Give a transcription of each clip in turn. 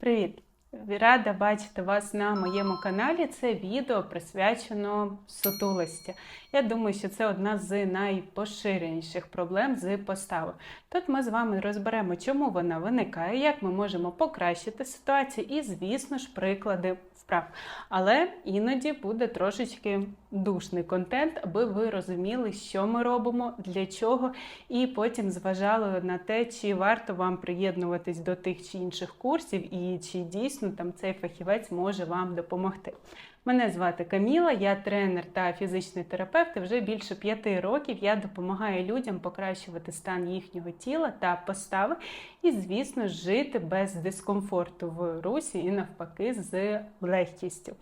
Привіт! Рада бачити вас на моєму каналі. Це відео присвячено сутулості. Я думаю, що це одна з найпоширеніших проблем з поставою. Тут ми з вами розберемо, чому вона виникає, як ми можемо покращити ситуацію, і, звісно ж, приклади вправ. Але іноді буде трошечки душний контент, аби ви розуміли, що ми робимо, для чого, і потім зважали на те, чи варто вам приєднуватись до тих чи інших курсів, і чи дійсно там цей фахівець може вам допомогти. Мене звати Каміла, я тренер та фізичний терапевт. і Вже більше п'яти років я допомагаю людям покращувати стан їхнього тіла та постави, і, звісно, жити без дискомфорту в русі і навпаки з легкістю.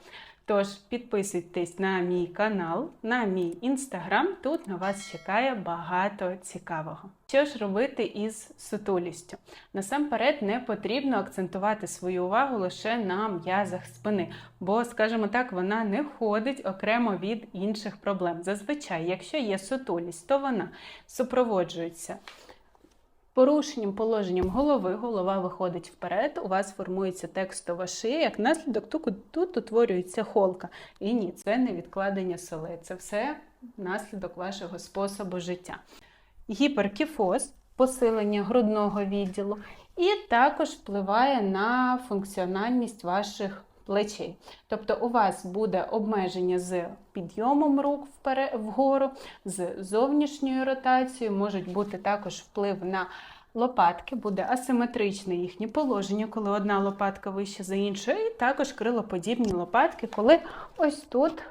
Тож підписуйтесь на мій канал, на мій інстаграм. Тут на вас чекає багато цікавого. Що ж робити із сутулістю? Насамперед не потрібно акцентувати свою увагу лише на м'язах спини, бо, скажімо так, вона не ходить окремо від інших проблем. Зазвичай, якщо є сутулість, то вона супроводжується порушенням положенням голови, голова виходить вперед, у вас формується текстова шия, як наслідок тут, утворюється холка. І ні, це не відкладення соли, це все наслідок вашого способу життя. Гіперкіфоз, посилення грудного відділу, і також впливає на функціональність ваших плечей. Тобто у вас буде обмеження з підйомом рук вгору, з зовнішньою ротацією, можуть бути також вплив на лопатки, буде асиметричне їхнє положення, коли одна лопатка вища за іншу, і також крилоподібні лопатки, коли ось тут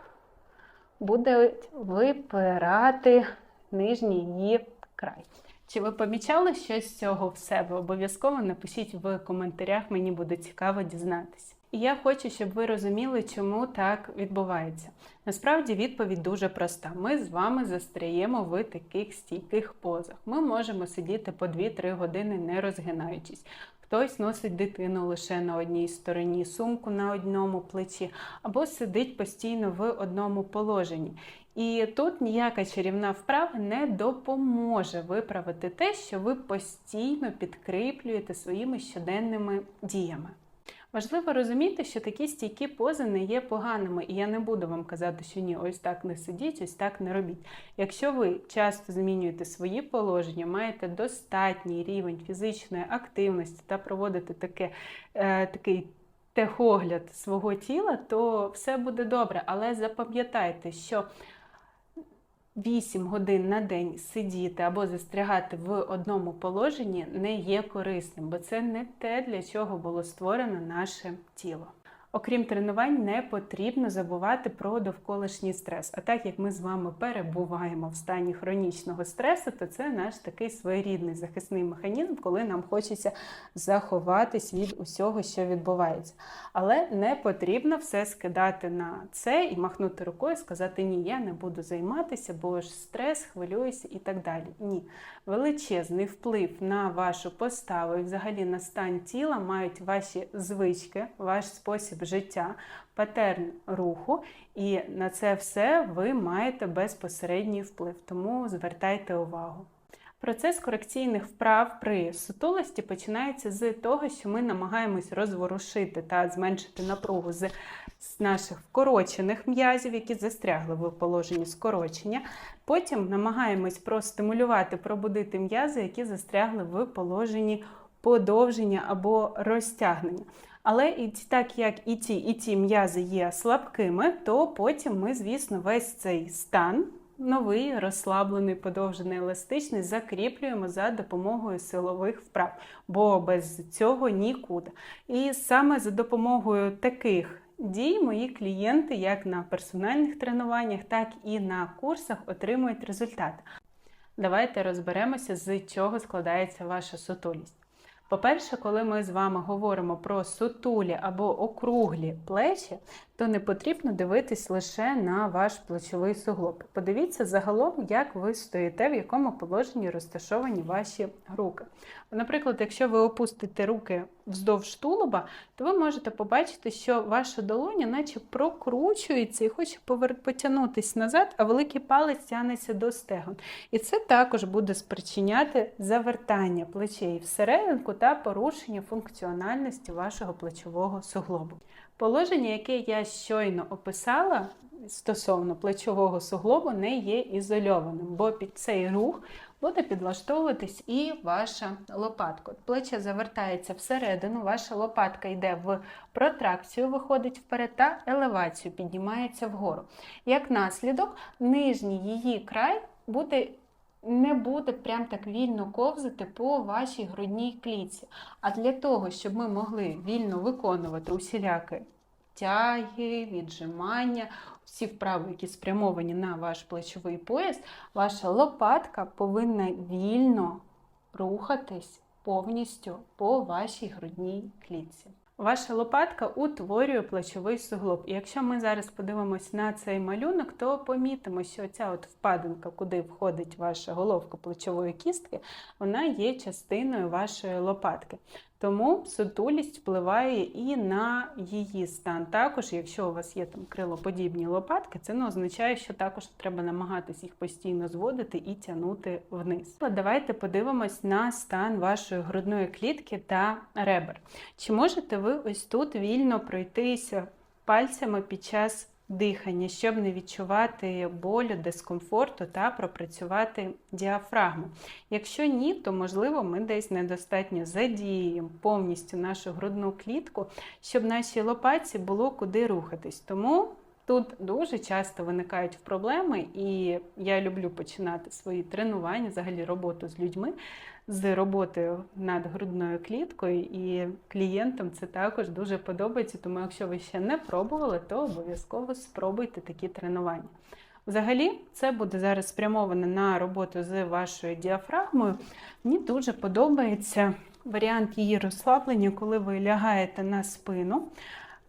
буде випирати нижній її край. Чи ви помічали щось з цього в себе? Обов'язково напишіть в коментарях, мені буде цікаво дізнатися. І я хочу, щоб ви розуміли, чому так відбувається. Насправді відповідь дуже проста. Ми з вами застряємо в таких стійких позах. Ми можемо сидіти по 2-3 години, не розгинаючись. Хтось носить дитину лише на одній стороні, сумку на одному плечі, або сидить постійно в одному положенні. І тут ніяка чарівна вправа не допоможе виправити те, що ви постійно підкріплюєте своїми щоденними діями. Важливо розуміти, що такі стійкі пози не є поганими, і я не буду вам казати, що ні, ось так не сидіть, ось так не робіть. Якщо ви часто змінюєте свої положення, маєте достатній рівень фізичної активності та проводите таке, е, такий техогляд свого тіла, то все буде добре. Але запам'ятайте, що 8 годин на день сидіти або застрягати в одному положенні не є корисним, бо це не те, для чого було створено наше тіло. Окрім тренувань, не потрібно забувати про довколишній стрес. А так як ми з вами перебуваємо в стані хронічного стресу, то це наш такий своєрідний захисний механізм, коли нам хочеться заховатись від усього, що відбувається. Але не потрібно все скидати на це і махнути рукою, сказати Ні, я не буду займатися, бо ж стрес, хвилююся і так далі. Ні. Величезний вплив на вашу поставу і взагалі на стан тіла мають ваші звички, ваш спосіб життя, патерн руху, і на це все ви маєте безпосередній вплив, тому звертайте увагу. Процес корекційних вправ при сутулості починається з того, що ми намагаємось розворушити та зменшити напругу з наших вкорочених м'язів, які застрягли в положенні скорочення. Потім намагаємось простимулювати, пробудити м'язи, які застрягли в положенні подовження або розтягнення. Але і так як і ті, і ті м'язи є слабкими, то потім ми, звісно, весь цей стан. Новий розслаблений, подовжений, еластичний закріплюємо за допомогою силових вправ, бо без цього нікуди. І саме за допомогою таких дій мої клієнти, як на персональних тренуваннях, так і на курсах, отримують результат. Давайте розберемося, з чого складається ваша сутулість. По-перше, коли ми з вами говоримо про сутулі або округлі плечі, то не потрібно дивитись лише на ваш плечовий суглоб. Подивіться загалом, як ви стоїте, в якому положенні розташовані ваші руки. Наприклад, якщо ви опустите руки вздовж тулуба, то ви можете побачити, що ваша долоня наче прокручується і хоче потягнутися назад, а великий палець тягнеться до стегон. І це також буде спричиняти завертання плечей всерединку та порушення функціональності вашого плечового суглобу. Положення, яке я щойно описала стосовно плечового суглобу, не є ізольованим, бо під цей рух буде підлаштовуватись і ваша лопатка. Плече завертається всередину, ваша лопатка йде в протракцію, виходить вперед та елевацію, піднімається вгору. Як наслідок, нижній її край буде. Не буде прям так вільно ковзати по вашій грудній клітці. А для того, щоб ми могли вільно виконувати усілякі тяги, віджимання, всі вправи, які спрямовані на ваш плечовий пояс, ваша лопатка повинна вільно рухатись повністю по вашій грудній клітці. Ваша лопатка утворює плечовий суглоб. І якщо ми зараз подивимось на цей малюнок, то помітимо, що ця от впадинка, куди входить ваша головка плечової кістки, вона є частиною вашої лопатки. Тому сутулість впливає і на її стан. Також, якщо у вас є там крилоподібні лопатки, це не означає, що також треба намагатись їх постійно зводити і тягнути вниз. Давайте подивимось на стан вашої грудної клітки та ребер. Чи можете ви ось тут вільно пройтися пальцями під час дихання, щоб не відчувати болю, дискомфорту та пропрацювати діафрагму. Якщо ні, то можливо ми десь недостатньо задіємо повністю нашу грудну клітку, щоб нашій лопатці було куди рухатись. Тому Тут дуже часто виникають проблеми, і я люблю починати свої тренування, взагалі роботу з людьми, з роботою над грудною кліткою, і клієнтам це також дуже подобається. Тому, якщо ви ще не пробували, то обов'язково спробуйте такі тренування. Взагалі, це буде зараз спрямовано на роботу з вашою діафрагмою. Мені дуже подобається варіант її розслаблення, коли ви лягаєте на спину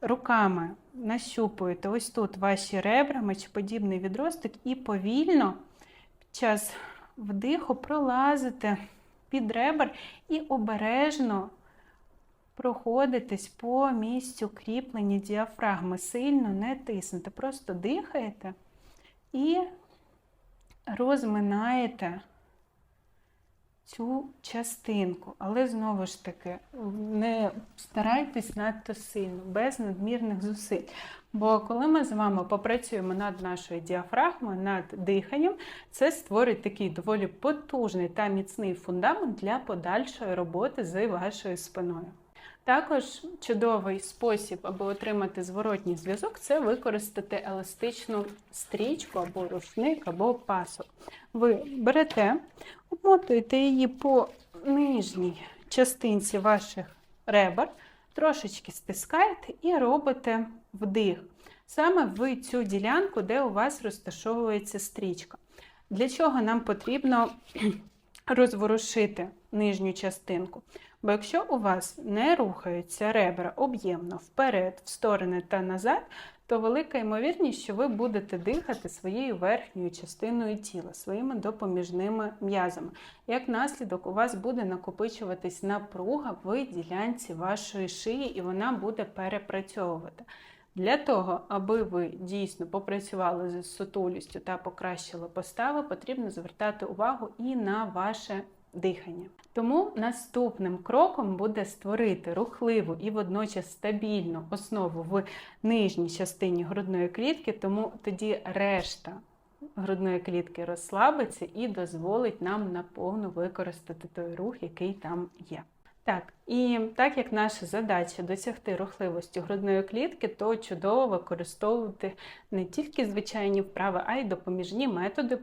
руками нащупуєте ось тут ваші ребра, мечоподібний відросток, і повільно під час вдиху пролазите під ребер і обережно проходитесь по місцю кріплення діафрагми. Сильно не тиснете, просто дихаєте і розминаєте цю частинку. Але знову ж таки, не старайтесь надто сильно, без надмірних зусиль. Бо коли ми з вами попрацюємо над нашою діафрагмою, над диханням, це створить такий доволі потужний та міцний фундамент для подальшої роботи з вашою спиною. Також чудовий спосіб, аби отримати зворотній зв'язок, це використати еластичну стрічку або рушник, або пасок. Ви берете, обмотуєте її по нижній частинці ваших ребер, трошечки стискаєте і робите вдих. Саме в цю ділянку, де у вас розташовується стрічка. Для чого нам потрібно розворушити нижню частинку? Бо якщо у вас не рухаються ребра об'ємно вперед, в сторони та назад, то велика ймовірність, що ви будете дихати своєю верхньою частиною тіла, своїми допоміжними м'язами. Як наслідок, у вас буде накопичуватись напруга в ділянці вашої шиї, і вона буде перепрацьовувати. Для того, аби ви дійсно попрацювали з сутулістю та покращили постави, потрібно звертати увагу і на ваше дихання. Тому наступним кроком буде створити рухливу і водночас стабільну основу в нижній частині грудної клітки, тому тоді решта грудної клітки розслабиться і дозволить нам наповну використати той рух, який там є. Так, і так як наша задача досягти рухливості грудної клітки, то чудово використовувати не тільки звичайні вправи, а й допоміжні методи,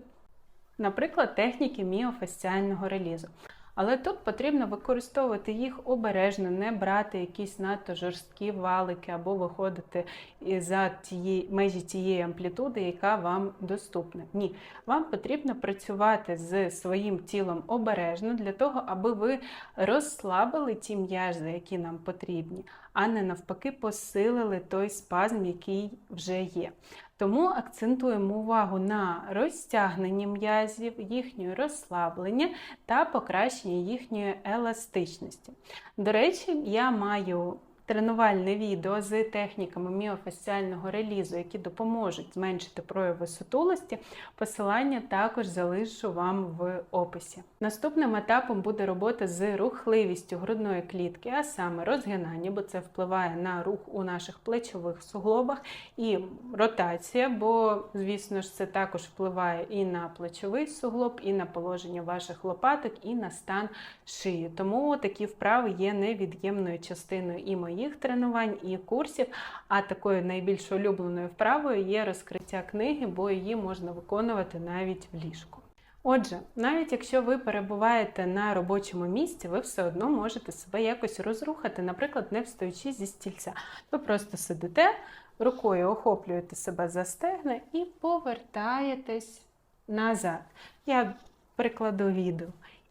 наприклад, техніки міофасціального релізу. Але тут потрібно використовувати їх обережно, не брати якісь надто жорсткі валики або виходити за тієї межі тієї амплітуди, яка вам доступна. Ні, вам потрібно працювати з своїм тілом обережно для того, аби ви розслабили ті м'язи, які нам потрібні, а не навпаки посилили той спазм, який вже є. Тому акцентуємо увагу на розтягненні м'язів, їхнє розслаблення та покращення їхньої еластичності. До речі, я маю тренувальне відео з техніками міофасціального релізу, які допоможуть зменшити прояви сутулості. Посилання також залишу вам в описі. Наступним етапом буде робота з рухливістю грудної клітки, а саме розгинання, бо це впливає на рух у наших плечових суглобах, і ротація, бо, звісно ж, це також впливає і на плечовий суглоб, і на положення ваших лопаток, і на стан шиї. Тому такі вправи є невід'ємною частиною і моїх тренувань, і курсів. А такою найбільш улюбленою вправою є розкриття книги, бо її можна виконувати навіть в ліжку. Отже, навіть якщо ви перебуваєте на робочому місці, ви все одно можете себе якось розрухати, наприклад, не встаючи зі стільця. Ви просто сидите, рукою охоплюєте себе за стегна і повертаєтесь назад. Я прикладу відео.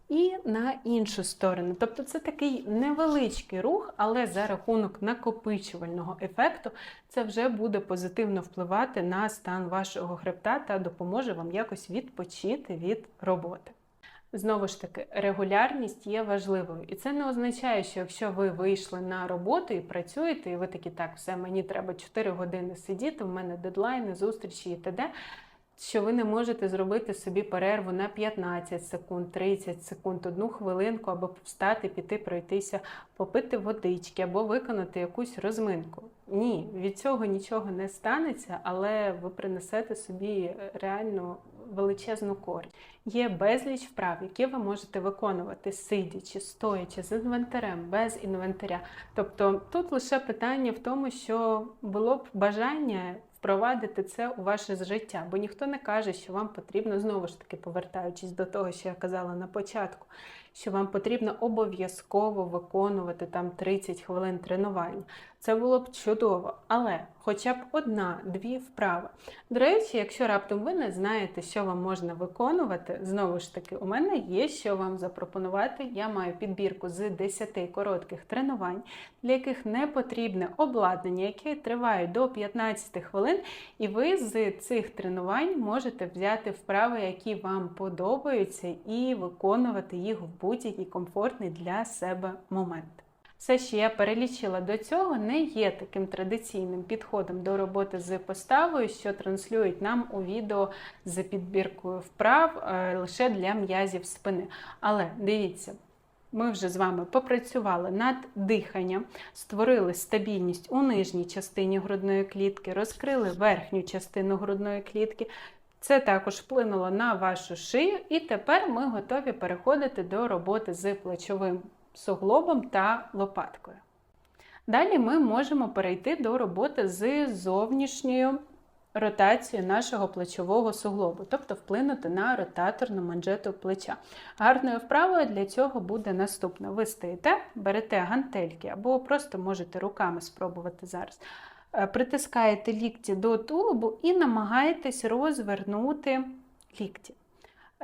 І на іншу сторону. Тобто це такий невеличкий рух, але за рахунок накопичувального ефекту це вже буде позитивно впливати на стан вашого хребта та допоможе вам якось відпочити від роботи. Знову ж таки, регулярність є важливою. І це не означає, що якщо ви вийшли на роботу і працюєте, і ви такі, так, все, мені треба 4 години сидіти, в мене дедлайни, зустрічі і т.д., що ви не можете зробити собі перерву на 15 секунд, 30 секунд, одну хвилинку, або встати, піти, пройтися, попити водички, або виконати якусь розминку. Ні, від цього нічого не станеться, але ви принесете собі реально величезну користь. Є безліч вправ, які ви можете виконувати сидячи, стоячи, з інвентарем, без інвентаря. Тобто тут лише питання в тому, що було б бажання впровадити це у ваше життя, бо ніхто не каже, що вам потрібно знову ж таки повертаючись до того, що я казала на початку, що вам потрібно обов'язково виконувати там 30 хвилин тренування. Це було б чудово, але хоча б одна-дві вправи. До речі, якщо раптом ви не знаєте, що вам можна виконувати, знову ж таки, у мене є що вам запропонувати. Я маю підбірку з 10 коротких тренувань, для яких не потрібне обладнання, яке триває до 15 хвилин, і ви з цих тренувань можете взяти вправи, які вам подобаються, і виконувати їх в будь-який комфортний для себе момент. Все, що я перелічила до цього, не є таким традиційним підходом до роботи з поставою, що транслюють нам у відео з підбіркою вправ е, лише для м'язів спини. Але дивіться. Ми вже з вами попрацювали над диханням, створили стабільність у нижній частині грудної клітки, розкрили верхню частину грудної клітки. Це також вплинуло на вашу шию, і тепер ми готові переходити до роботи з плечовим суглобом та лопаткою. Далі ми можемо перейти до роботи з зовнішньою ротацією нашого плечового суглобу, тобто вплинути на ротаторну манжету плеча. Гарною вправою для цього буде наступне. Ви стоїте, берете гантельки або просто можете руками спробувати зараз. Е, Притискаєте лікті до тулубу і намагаєтесь розвернути лікті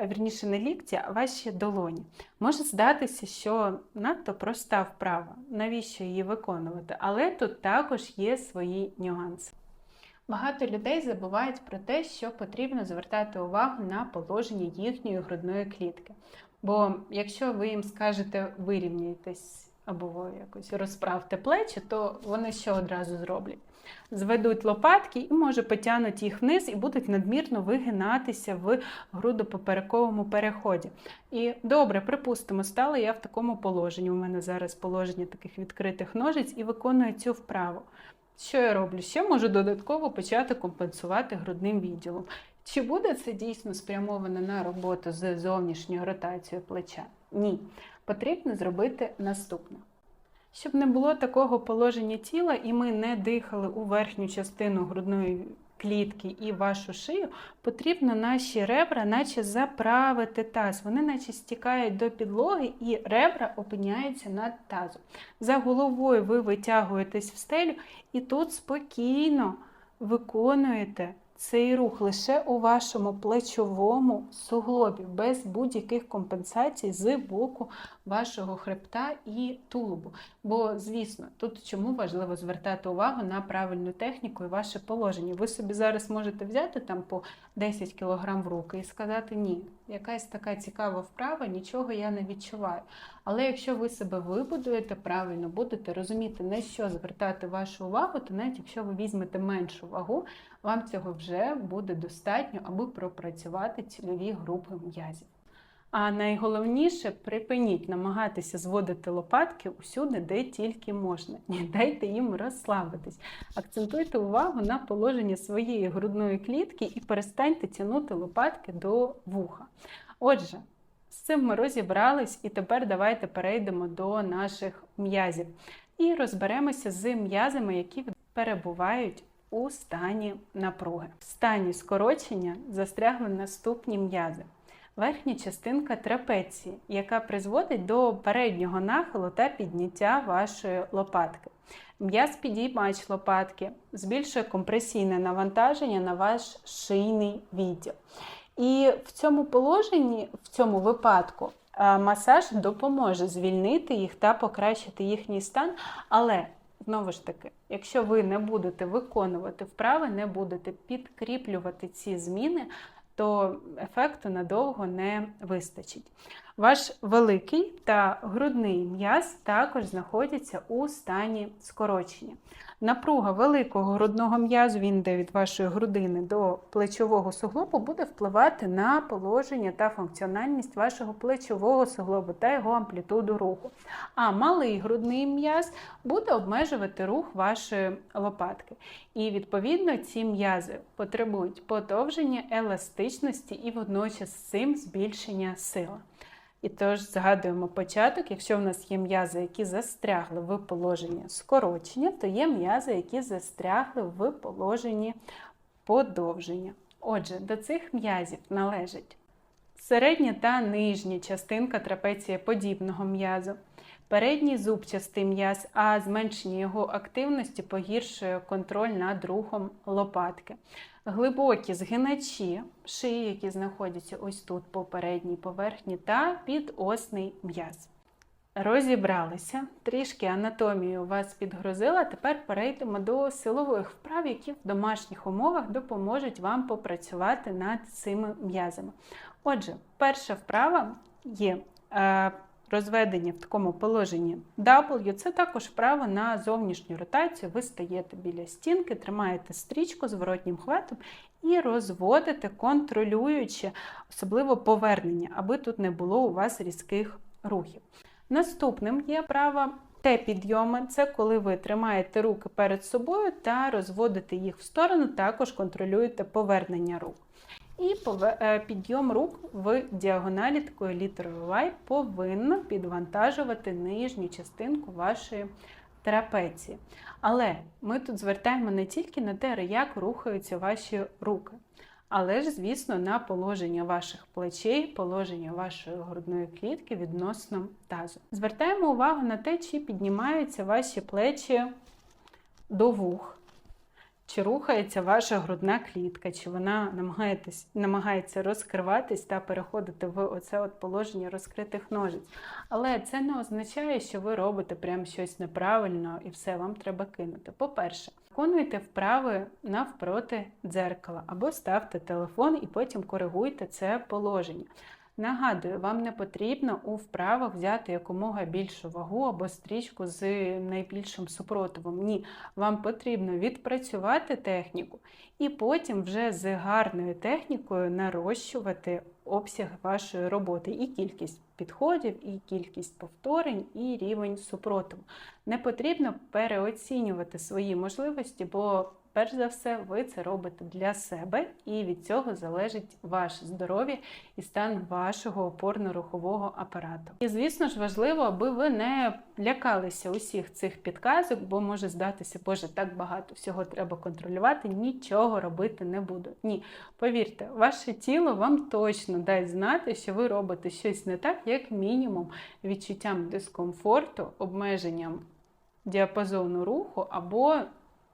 вірніше не лікті, а ваші долоні. Може здатися, що надто проста вправа, навіщо її виконувати, але тут також є свої нюанси. Багато людей забувають про те, що потрібно звертати увагу на положення їхньої грудної клітки. Бо якщо ви їм скажете вирівняйтесь або якось розправте плечі, то вони що одразу зроблять? Зведуть лопатки і, може, потягнуть їх вниз і будуть надмірно вигинатися в грудопоперековому переході. І добре, припустимо, стала я в такому положенні. У мене зараз положення таких відкритих ножиць і виконую цю вправу. Що я роблю? Ще можу додатково почати компенсувати грудним відділом. Чи буде це дійсно спрямовано на роботу з зовнішньою ротацією плеча? Ні. Потрібно зробити наступне. Щоб не було такого положення тіла, і ми не дихали у верхню частину грудної клітки і вашу шию, потрібно наші ребра, наче заправити таз. Вони наче стікають до підлоги, і ребра опиняються над тазом. За головою ви витягуєтесь в стелю і тут спокійно виконуєте цей рух лише у вашому плечовому суглобі, без будь-яких компенсацій з боку вашого хребта і тулубу. Бо, звісно, тут чому важливо звертати увагу на правильну техніку і ваше положення. Ви собі зараз можете взяти там по 10 кг в руки і сказати ні. якась така цікава вправа, нічого я не відчуваю. Але якщо ви себе вибудуєте правильно, будете розуміти, на що звертати вашу увагу, то навіть якщо ви візьмете меншу вагу, вам цього вже буде достатньо, аби пропрацювати цільові групи м'язів. А найголовніше припиніть намагатися зводити лопатки усюди, де тільки можна. Не дайте їм розслабитись. Акцентуйте увагу на положенні своєї грудної клітки і перестаньте тягнути лопатки до вуха. Отже, з цим ми розібрались, і тепер давайте перейдемо до наших м'язів і розберемося з м'язами, які перебувають у стані напруги. В стані скорочення застрягли наступні м'язи верхня частинка трапеції, яка призводить до переднього нахилу та підняття вашої лопатки. М'яз підіймач лопатки збільшує компресійне навантаження на ваш шийний відділ. І в цьому положенні, в цьому випадку, масаж допоможе звільнити їх та покращити їхній стан. Але, знову ж таки, якщо ви не будете виконувати вправи, не будете підкріплювати ці зміни, то ефекту надовго не вистачить. Ваш великий та грудний м'яз також знаходяться у стані скорочення. Напруга великого грудного м'язу, він йде від вашої грудини до плечового суглобу, буде впливати на положення та функціональність вашого плечового суглобу та його амплітуду руху. А малий грудний м'яз буде обмежувати рух вашої лопатки. І, відповідно, ці м'язи потребують подовження еластичності і водночас з цим збільшення сили. І тож згадуємо початок, якщо в нас є м'язи, які застрягли в положенні скорочення, то є м'язи, які застрягли в положенні подовження. Отже, до цих м'язів належить середня та нижня частинка трапеції подібного м'язу, передній зубчастий м'яз, а зменшення його активності погіршує контроль над рухом лопатки. Глибокі згиначі шиї, які знаходяться ось тут по передній поверхні, та підосний м'яз. Розібралися, трішки анатомію вас підгрузила. Тепер перейдемо до силових вправ, які в домашніх умовах допоможуть вам попрацювати над цими м'язами. Отже, перша вправа є розведення в такому положенні W, це також вправо на зовнішню ротацію. Ви стаєте біля стінки, тримаєте стрічку з воротнім хватом і розводите, контролюючи, особливо повернення, аби тут не було у вас різких рухів. Наступним є право Т-підйоми це коли ви тримаєте руки перед собою та розводите їх в сторону, також контролюєте повернення рук. І е, підйом рук в діагоналі такою літерою Y повинно підвантажувати нижню частинку вашої трапеції. Але ми тут звертаємо не тільки на те, як рухаються ваші руки, але ж, звісно, на положення ваших плечей, положення вашої грудної клітки відносно тазу. Звертаємо увагу на те, чи піднімаються ваші плечі до вух. Чи рухається ваша грудна клітка, чи вона намагається розкриватись та переходити в оце от положення розкритих ножиць. Але це не означає, що ви робите прям щось неправильно і все, вам треба кинути. По-перше, виконуйте вправи навпроти дзеркала або ставте телефон і потім коригуйте це положення. Нагадую, вам не потрібно у вправах взяти якомога більшу вагу або стрічку з найбільшим супротивом. Ні, вам потрібно відпрацювати техніку і потім вже з гарною технікою нарощувати обсяг вашої роботи, і кількість підходів, і кількість повторень, і рівень супротиву. Не потрібно переоцінювати свої можливості, бо Перш за все, ви це робите для себе, і від цього залежить ваше здоров'я і стан вашого опорно-рухового апарату. І, звісно ж, важливо, аби ви не лякалися усіх цих підказок, бо може здатися, Боже, так багато всього треба контролювати, нічого робити не буду. Ні, повірте, ваше тіло вам точно дасть знати, що ви робите щось не так, як мінімум, відчуттям дискомфорту, обмеженням діапазону руху або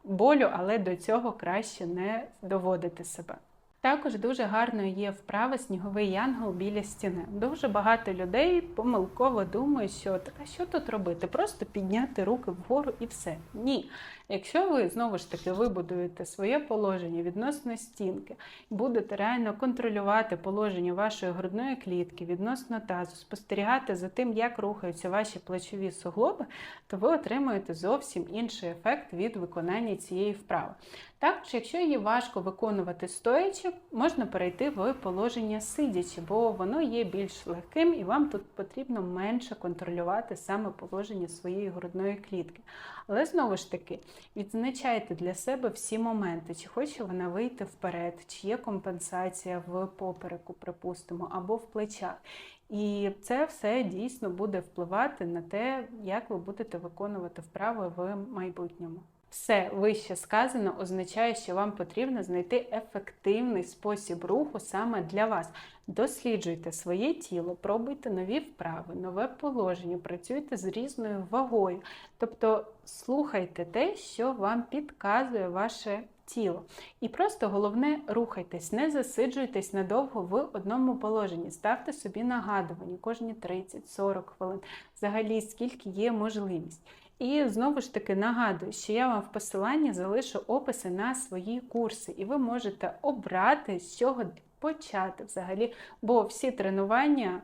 болю, але до цього краще не доводити себе. Також дуже гарною є вправа сніговий янгол біля стіни. Дуже багато людей помилково думають, що так, а що тут робити? Просто підняти руки вгору і все. Ні. Якщо ви знову ж таки вибудуєте своє положення відносно стінки, будете реально контролювати положення вашої грудної клітки відносно тазу, спостерігати за тим, як рухаються ваші плечові суглоби, то ви отримаєте зовсім інший ефект від виконання цієї вправи. Також, якщо її важко виконувати стоячи, можна перейти в положення сидячи, бо воно є більш легким і вам тут потрібно менше контролювати саме положення своєї грудної клітки. Але знову ж таки, відзначайте для себе всі моменти, чи хоче вона вийти вперед, чи є компенсація в попереку, припустимо, або в плечах. І це все дійсно буде впливати на те, як ви будете виконувати вправи в майбутньому. Все вище сказано означає, що вам потрібно знайти ефективний спосіб руху саме для вас. Досліджуйте своє тіло, пробуйте нові вправи, нове положення, працюйте з різною вагою. Тобто слухайте те, що вам підказує ваше тіло. І просто головне рухайтесь, не засиджуйтесь надовго в одному положенні. Ставте собі нагадування кожні 30-40 хвилин, взагалі скільки є можливість. І знову ж таки нагадую, що я вам в посиланні залишу описи на свої курси, і ви можете обрати, з чого почати взагалі, бо всі тренування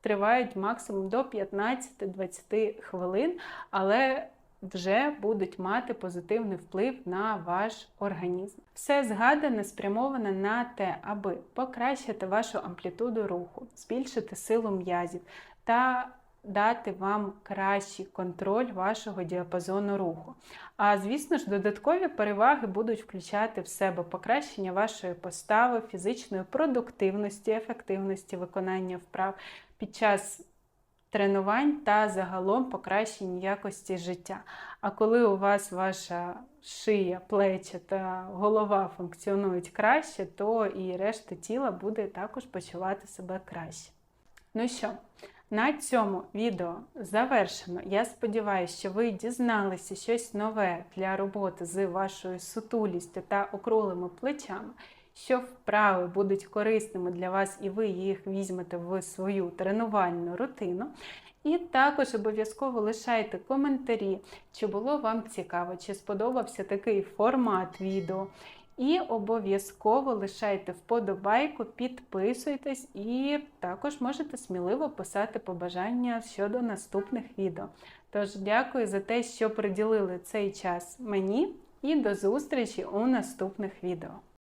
тривають максимум до 15-20 хвилин, але вже будуть мати позитивний вплив на ваш організм. Все згадане спрямоване на те, аби покращити вашу амплітуду руху, збільшити силу м'язів та дати вам кращий контроль вашого діапазону руху. А звісно ж, додаткові переваги будуть включати в себе покращення вашої постави, фізичної продуктивності, ефективності виконання вправ під час тренувань та загалом покращення якості життя. А коли у вас ваша шия, плечі та голова функціонують краще, то і решта тіла буде також почувати себе краще. Ну що, на цьому відео завершено. Я сподіваюся, що ви дізналися щось нове для роботи з вашою сутулістю та округлими плечами, що вправи будуть корисними для вас, і ви їх візьмете в свою тренувальну рутину. І також обов'язково лишайте коментарі, чи було вам цікаво, чи сподобався такий формат відео. І обов'язково лишайте вподобайку, підписуйтесь і також можете сміливо писати побажання щодо наступних відео. Тож, дякую за те, що приділили цей час мені, і до зустрічі у наступних відео.